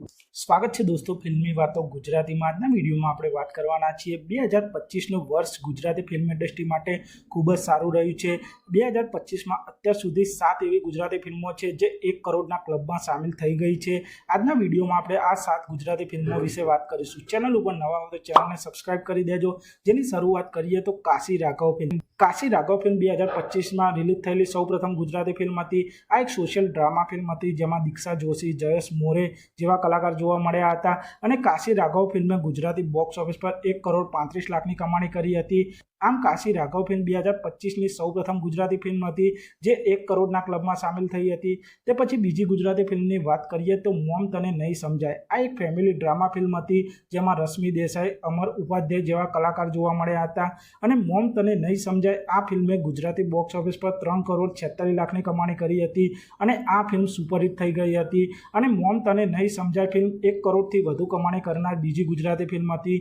સ્વાગત છે દોસ્તો ફિલ્મી વાતો ગુજરાતીમાં. આજના વિડીયોમાં આપણે વાત કરવાના છીએ બે હજાર પચીસનું વર્ષ ગુજરાતી ફિલ્મ ઇન્ડસ્ટ્રી માટે ખૂબ જ સારું રહ્યું છે. બે હજાર પચીસમાં અત્યાર સુધી સાત એવી ગુજરાતી ફિલ્મો છે જે એક કરોડના ક્લબમાં સામેલ થઈ ગઈ છે. આજના વિડીયોમાં આપણે આ સાત ગુજરાતી ફિલ્મો વિશે વાત કરીશું. ચેનલ ઉપર નવા હોય તો ચેનલને સબસ્ક્રાઇબ કરી દેજો. જેની શરૂઆત કરીએ તો કાશી રાઘવ ફિલ્મ. કાશી રાઘવ ફિલ્મ બે હજાર પચીસમાં રિલીઝ થયેલી સૌપ્રથમ ગુજરાતી ફિલ્મ હતી. આ એક સોશિયલ ડ્રામા ફિલ્મ હતી જેમાં દીક્ષા જોશી, જયેશ મોરે જેવા કલાકાર જોવા મળ્યા હતા અને કાશી રાઘવ ફિલ્મે ગુજરાતી બોક્સ ઓફિસ પર એક કરોડ પાંત્રીસ લાખની કમાણી કરી હતી. આમ કાશી રાઘવ ફિલ્મ બે હજાર પચીસની સૌપ્રથમ ગુજરાતી ફિલ્મ હતી, જે એક કરોડના ક્લબમાં સામેલ થઈ હતી. તે પછી બીજી ગુજરાતી ફિલ્મની વાત કરીએ તો મોમ તને નહીં સમજાય. આ એક ફેમિલી ડ્રામા ફિલ્મ હતી, જેમાં રશ્મિ દેસાઈ, અમર ઉપાધ્યાય જેવા કલાકાર જોવા મળ્યા હતા. અને મોમ તને નહીં સમજાય, આ ફિલ્મે ગુજરાતી બોક્સ ઓફિસ પર ત્રણ કરોડ છેતાલીસ લાખની કમાણી કરી હતી અને આ ફિલ્મ સુપરહિટ થઈ ગઈ હતી. અને મોમ તને નહીં સમજાય ફિલ્મ એક કરોડથી વધુ કમાણી કરનાર બીજી ગુજરાતી ફિલ્મ હતી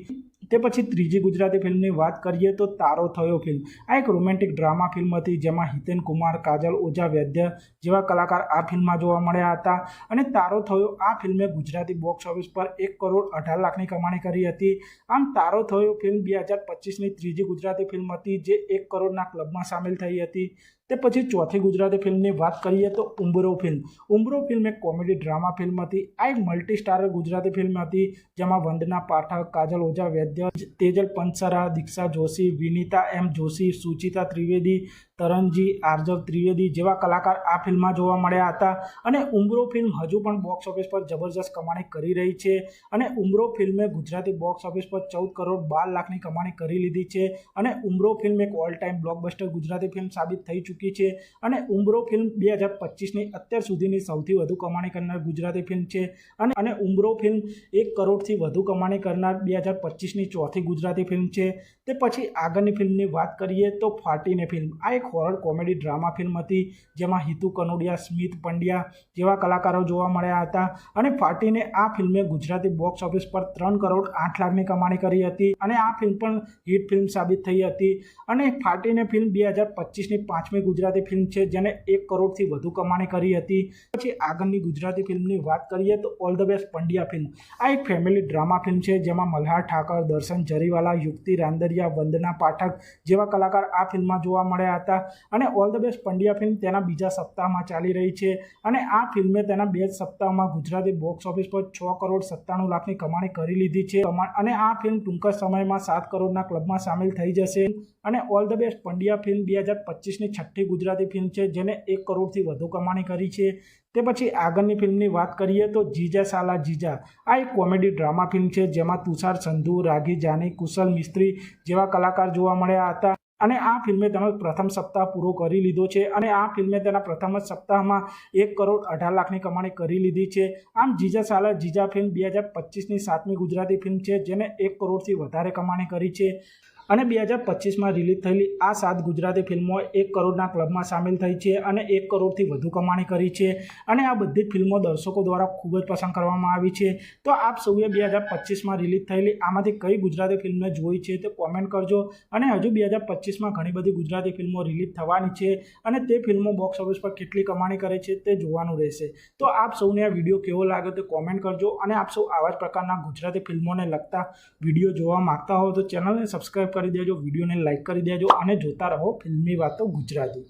તે પછી ત્રીજી ગુજરાતી ફિલ્મની વાત કરીએ તો તારો થયો ફિલ્મ આ એક રોમેન્ટિક ડ્રામા ફિલ્મ હતી જેમાં હિતેન કુમાર, કાજલ ઓઝા, વૈદ્ય જેવા કલાકાર આ ફિલ્મમાં જોવા મળ્યા હતા અને તારો થયો આ ફિલ્મે ગુજરાતી બોક્સ ઓફિસ પર એક કરોડ અઢાર લાખની કમાણી કરી હતી. આમ તારો થયો ફિલ્મ બે હજાર પચીસની ત્રીજી ગુજરાતી ફિલ્મ હતી જે એક કરોડના ક્લબમાં સામેલ થઈ હતી. તે પછી ચોથી ગુજરાતી ફિલ્મની વાત કરીએ તો ઉંબરો ફિલ્મ ઉમરો ફિલ્મ એક કોમેડી ડ્રામા ફિલ્મ હતી. આ એક મલ્ટી સ્ટારર ગુજરાતી ફિલ્મ હતી જેમાં વંદના પાઠક, કાજલ ઓઝા, વૈદ્ય તેજલ પંચસરા દીક્ષા જોશી, વિનીતા એમ જોશી, સુચિતા ત્રિવેદી, તરણજી, આર્જવ ત્રિવેદી જેવા કલાકાર આ ફિલ્મમાં જોવા મળ્યા હતા અને ઉંબરો ફિલ્મ હજુ પણ બોક્સ ઓફિસ પર જબરજસ્ત કમાણી કરી રહી છે અને ઉંબરો ફિલ્મે ગુજરાતી બોક્સ ઓફિસ પર ચૌદ કરોડ બાર લાખની કમાણી કરી લીધી છે અને ઉમરો ફિલ્મ એક all time blockbuster Gujarati film સાબિત થઈ ચૂકી છે અને ઉંબરો ફિલ્મ બે હજાર પચીસની અત્યાર સુધીની સૌથી વધુ કમાણી કરનાર ગુજરાતી ફિલ્મ છે અને અને ઉમરો ફિલ્મ એક કરોડથી વધુ કમાણી કરનાર બે હજાર પચીસની ચોથી ગુજરાતી ફિલ્મ છે. તે પછી આગળની ફિલ્મની વાત કરીએ તો ફાટીને ફિલ્મ. આ એક હોરર કોમેડી ડ્રામા ફિલ્મ હતી, જેમાં હિતુ કનોડિયા, સ્મિત પંડ્યા જેવા કલાકારો જોવા મળ્યા હતા અને ફાટીને આ ફિલ્મે ગુજરાતી બોક્સ ઓફિસ પર ત્રણ કરોડ આઠ લાખની કમાણી કરી હતી અને આ ફિલ્મ પણ હિટ ફિલ્મ સાબિત થઈ હતી. અને ફાટીને ફિલ્મ બે હજાર પચીસની પાંચમી ગુજરાતી ફિલ્મ છે, જેને એક કરોડથી વધુ કમાણી કરી હતી. પછી આગળની ગુજરાતી ફિલ્મની વાત કરીએ તો all the best Pandya film આ એક ફેમિલી ડ્રામા ફિલ્મ છે, જેમાં મલ્હાર ઠાકર દર્શન જરીવાલા, યુક્તિ, રાંદરિયા, વંદના પાઠક જેવા કલાકાર આ ફિલ્મમાં જોવા મળ્યા હતા અને all the best Pandya film તેના બીજા સપ્તાહમાં ચાલી રહી છે અને આ ફિલ્મે તેના બે જ સપ્તાહમાં ગુજરાતી બોક્સ ઓફિસ પર છ કરોડ સત્તાણું લાખની કમાણી કરી લીધી છે. અને આ ફિલ્મ ટૂંક સમયમાં સાત કરોડના ક્લબમાં સામેલ થઈ જશે અને all the best Pandya film બે હજાર પચીસની છઠ્ઠી ગુજરાતી ફિલ્મ છે જેને એક કરોડથી વધુ કમાણી કરી છે. તે પછી આગળની ફિલ્મની વાત કરીએ તો જીજા સાલા જીજા, આ એક કોમેડી ડ્રામા ફિલ્મ છે જેમાં તુષાર, સંધુ રાઘી જાની, કુશલ, મિસ્ત્રી જેવા કલાકાર જોવા મળ્યા હતા. અને આ ફિલ્મે તેનો પ્રથમ સપ્તાહ પૂરો કરી લીધો છે અને આ ફિલ્મે તેના પ્રથમ જ સપ્તાહમાં એક કરોડ અઢાર લાખની કમાણી કરી લીધી છે. આમ જીજા સાલા, જીજા ફિલ્મ બે હજાર પચીસની સાતમી ગુજરાતી ફિલ્મ છે, જેને એક કરોડથી વધારે કમાણી કરી છે. અને બે હજાર પચીસમાં રિલીઝ થયેલી આ સાત ગુજરાતી ફિલ્મો એક કરોડના ક્લબમાં સામેલ થઈ છે અને એક કરોડથી વધુ કમાણી કરી છે. અને આ બધી જ ફિલ્મો દર્શકો દ્વારા ખૂબ જ પસંદ કરવામાં આવી છે. તો આપ સૌએ બે હજાર પચીસમાં રિલીઝ થયેલી આમાંથી કઈ ગુજરાતી ફિલ્મને જોઈ છે તે કોમેન્ટ કરજો. અને હજુ બે હજાર પચીસમાં ઘણી બધી ગુજરાતી ફિલ્મો રિલીઝ થવાની છે અને તે ફિલ્મો બોક્સ ઓફિસ પર કેટલી કમાણી કરે છે તે જોવાનું રહેશે. તો આપ સૌને આ વીડિયો કેવો લાગ્યો તે કોમેન્ટ કરજો. અને આપ સૌ આવા જ પ્રકારના ગુજરાતી ફિલ્મોને લગતા વીડિયો જોવા માગતા હો તો ચેનલને સબસ્ક્રાઈબ કરી દેજો વિડીયોને લાઇક કરી દેજો અને જોતા રહો ફિલ્મી વાતો ગુજરાતી.